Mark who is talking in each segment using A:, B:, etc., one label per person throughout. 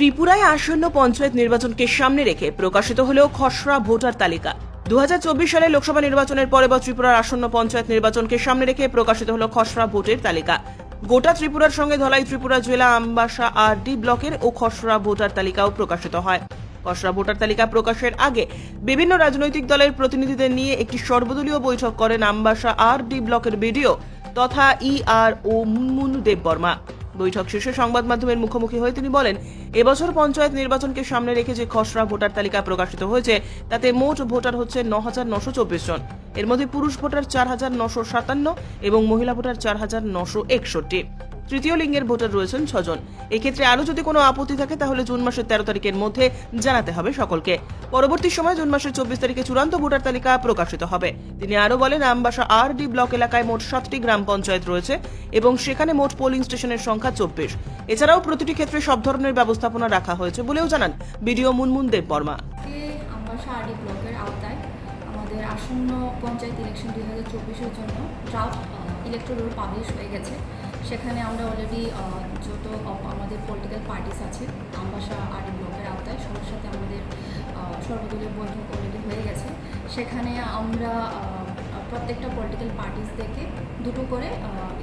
A: ত্রিপুরায় আসন্ন পঞ্চায়েত নির্বাচনকে সামনে রেখে প্রকাশিত হলেও খসড়া ভোটার তালিকা। দু সালে লোকসভা নির্বাচনের পরে বা ত্রিপুরার আসন্ন পঞ্চায়েত নির্বাচনকে সামনে রেখে প্রকাশিত হলো খসড়া ভোটের তালিকা। গোটা ত্রিপুরার সঙ্গে ধলাই ত্রিপুরা জেলা আমবাসা আর ডি ব্লকের ও খসড়া ভোটার তালিকাও প্রকাশিত হয়। খসড়া ভোটার তালিকা প্রকাশের আগে বিভিন্ন রাজনৈতিক দলের প্রতিনিধিদের নিয়ে একটি সর্বদলীয় বৈঠক করেন আমবাসা আর ডি ব্লকের বিডিও তথা ই আর ও মুনমুন দেববর্মা। বৈঠক শেষে সংবাদ মাধ্যমের মুখোমুখি হয়ে তিনি বলেন, এবছর পঞ্চায়েত নির্বাচনকে সামনে রেখে যে খসড়া ভোটার তালিকা প্রকাশিত হয়েছে, তাতে মোট ভোটার হচ্ছে ন হাজার নশো চব্বিশ জন। এর মধ্যে পুরুষ ভোটার চার হাজার নশো সাতান্ন এবং মহিলা ভোটার চার হাজার নশো একষট্টি। তৃতীয় লিঙ্গের ভোটার রয়েছেন ছজন। এক্ষেত্রে আরও যদি কোনো আপত্তি থাকে, তাহলে জুন মাসের তেরো তারিখের মধ্যে জানাতে হবে সকলকে। পরবর্তী সময় জুন মাসের চব্বিশ তারিখে চূড়ান্ত ভোটার তালিকা প্রকাশিত হবে। তিনি আরও বলেন, আমবাসা আর ডি ব্লক এলাকায় মোট সাতটি গ্রাম পঞ্চায়েত রয়েছে এবং সেখানে মোট পোলিং স্টেশনের সংখ্যা চব্বিশ। এছাড়াও প্রতিটি ক্ষেত্রে সব ধরনের ব্যবস্থাপনা রাখা হয়েছে বলেও জানান বিডিও মুনমুন দেব বর্মা
B: আসন্ন পঞ্চায়েত ইলেকশন দুই হাজার চব্বিশের জন্য ড্রাফট ইলেকট্রোল পাবলিশ হয়ে গেছে। সেখানে আমরা অলরেডি যত আমাদের পলিটিক্যাল পার্টিস আছে, আমবাসা আর ব্লকের আওতায়, সবার সাথে আমাদের সর্বদলীয় বৈঠক অলরেডি হয়ে গেছে। সেখানে আমরা প্রত্যেকটা পলিটিক্যাল পার্টিস থেকে দুটো করে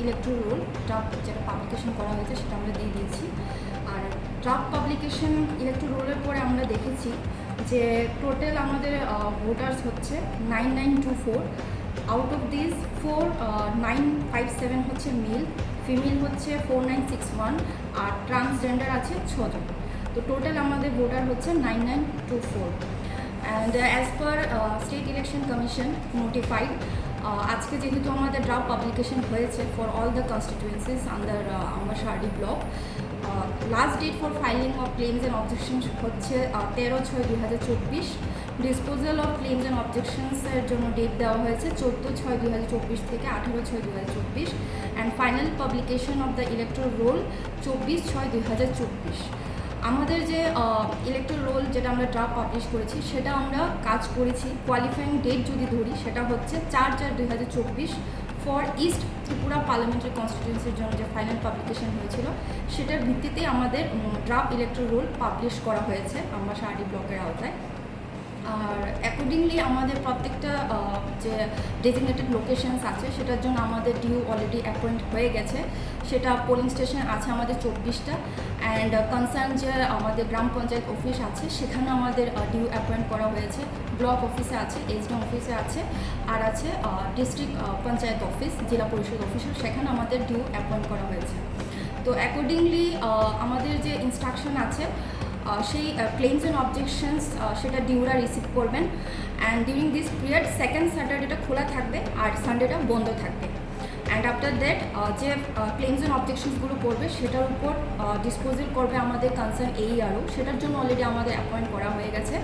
B: ইলেকট্রো রোল ড্রাফট যেটা পাবলিকেশন করা হয়েছে সেটা আমরা দিয়ে দিয়েছি। আর ড্রাফট পাবলিকেশন ইলেকট্রো রোলের পরে আমরা দেখেছি যে টোটাল আমাদের ভোটার্স হচ্ছে nine nine two four out of this four nine five seven হচ্ছে মেল ফিমেল হচ্ছে ফোর নাইন সিক্স ওয়ান আর ট্রান্সজেন্ডার আছে ছজন। তো টোটাল আমাদের ভোটার হচ্ছে nine nine two four and as per State Election Commission notified আজকে যেহেতু আমাদের ড্রাফট পাবলিকেশন হয়েছে for all the constituencies under আমার শার্ডি block last date for filing of claims and objection হচ্ছে তেরো ছয় দুই হাজার চব্বিশ। ডিসপোজাল অফ ক্লেমস অ্যান্ড অবজেকশনসের জন্য ডেট দেওয়া হয়েছে চোদ্দ ছয় চব্বিশ থেকে আঠেরো ছয় চব্বিশ and final publication of the electoral roll চব্বিশ ছয় চব্বিশ। আমাদের যে ইলেকট্রাল রোল যেটা আমরা ড্রাফট পাবলিশ করেছি, সেটা আমরা কাজ করেছি। কোয়ালিফাইং ডেট যদি ধরি, সেটা হচ্ছে চার চার দুই ফর ইস্ট ত্রিপুরা পার্লামেন্টারি কনস্টিটিউন্সির জন্য যে ফাইনাল পাবলিকেশন হয়েছিল, সেটার ভিত্তিতে আমাদের ড্রাফট ইলেকট্রাল রোল পাবলিশ করা হয়েছে। আমরা সাহারি ব্লকের আওতায়। আর অ্যাকর্ডিংলি আমাদের প্রত্যেকটা যে ডেজিগনেটেড লোকেশনস আছে, সেটার জন্য আমাদের ডিউ অলরেডি অ্যাপয়েন্ট হয়ে গেছে। সেটা পোলিং স্টেশন আছে আমাদের চব্বিশটা। অ্যান্ড কনসার্ন যে আমাদের গ্রাম পঞ্চায়েত অফিস আছে, সেখানে আমাদের ডিউ অ্যাপয়েন্ট করা হয়েছে। ব্লক অফিসে আছে এইচডিএম অফিসে আছে, আর আছে ডিস্ট্রিক্ট পঞ্চায়েত অফিস জেলা পরিষদ অফিসে সেখানে আমাদের ডিউ অ্যাপয়েন্ট করা হয়েছে। তো অ্যাকর্ডিংলি আমাদের যে ইনস্ট্রাকশন আছে সেই ক্লেমস অ্যান্ড অবজেকশনস সেটা ডিউরা রিসিভ করবেন। And during this period second স্যাটারডেটা খোলা থাকবে আর সানডেটা বন্ধ থাকবে। অ্যান্ড আফটার দ্যাট যে ক্লেমস অ্যান্ড অবজেকশনসগুলো করবে সেটার উপর ডিসপোজাল করবে আমাদের কনসার্ন এই আরও সেটার জন্য অলরেডি আমাদের অ্যাপয়েন্ট করা হয়ে গেছে।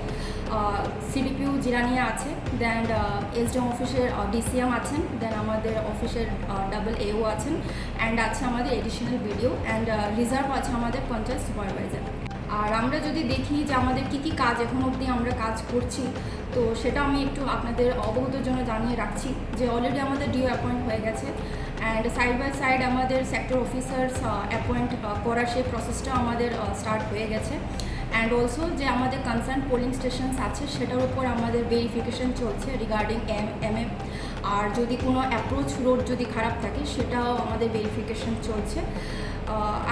B: সিডিপিউ জিরানিয়া আছে দেন এসডিএম অফিসের ডিসিএম আছেন দেন আমাদের অফিসের ডাবল এও আছেন অ্যান্ড আছে আমাদের এডিশনাল ভিডিও অ্যান্ড রিজার্ভ আছে আমাদের পঞ্চায়েত সুপারভাইজার আর আমরা যদি দেখি যে আমাদের কি কি কাজ এখন অবধি আমরা কাজ করছি, তো সেটা আমি একটু আপনাদের অবগতর জন্য জানিয়ে রাখছি যে অলরেডি আমাদের ডিও অ্যাপয়েন্ট হয়ে গেছে অ্যান্ড সাইড বাই সাইড আমাদের সেক্টর অফিসার্স অ্যাপয়েন্ট করার সেই প্রসেসটা আমাদের স্টার্ট হয়ে গেছে। অ্যান্ড অলসো যে আমাদের কনসার্ন পোলিং স্টেশনস আছে, সেটার উপর আমাদের ভেরিফিকেশন চলছে রিগার্ডিং এম এম এম আর যদি কোনো অ্যাপ্রোচ রোড যদি খারাপ থাকে, সেটাও আমাদের ভেরিফিকেশন চলছে।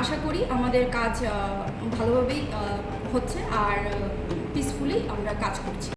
B: আশা করি আমাদের কাজ ভালোভাবেই হচ্ছে আর পিসফুলি আমরা কাজ করছি।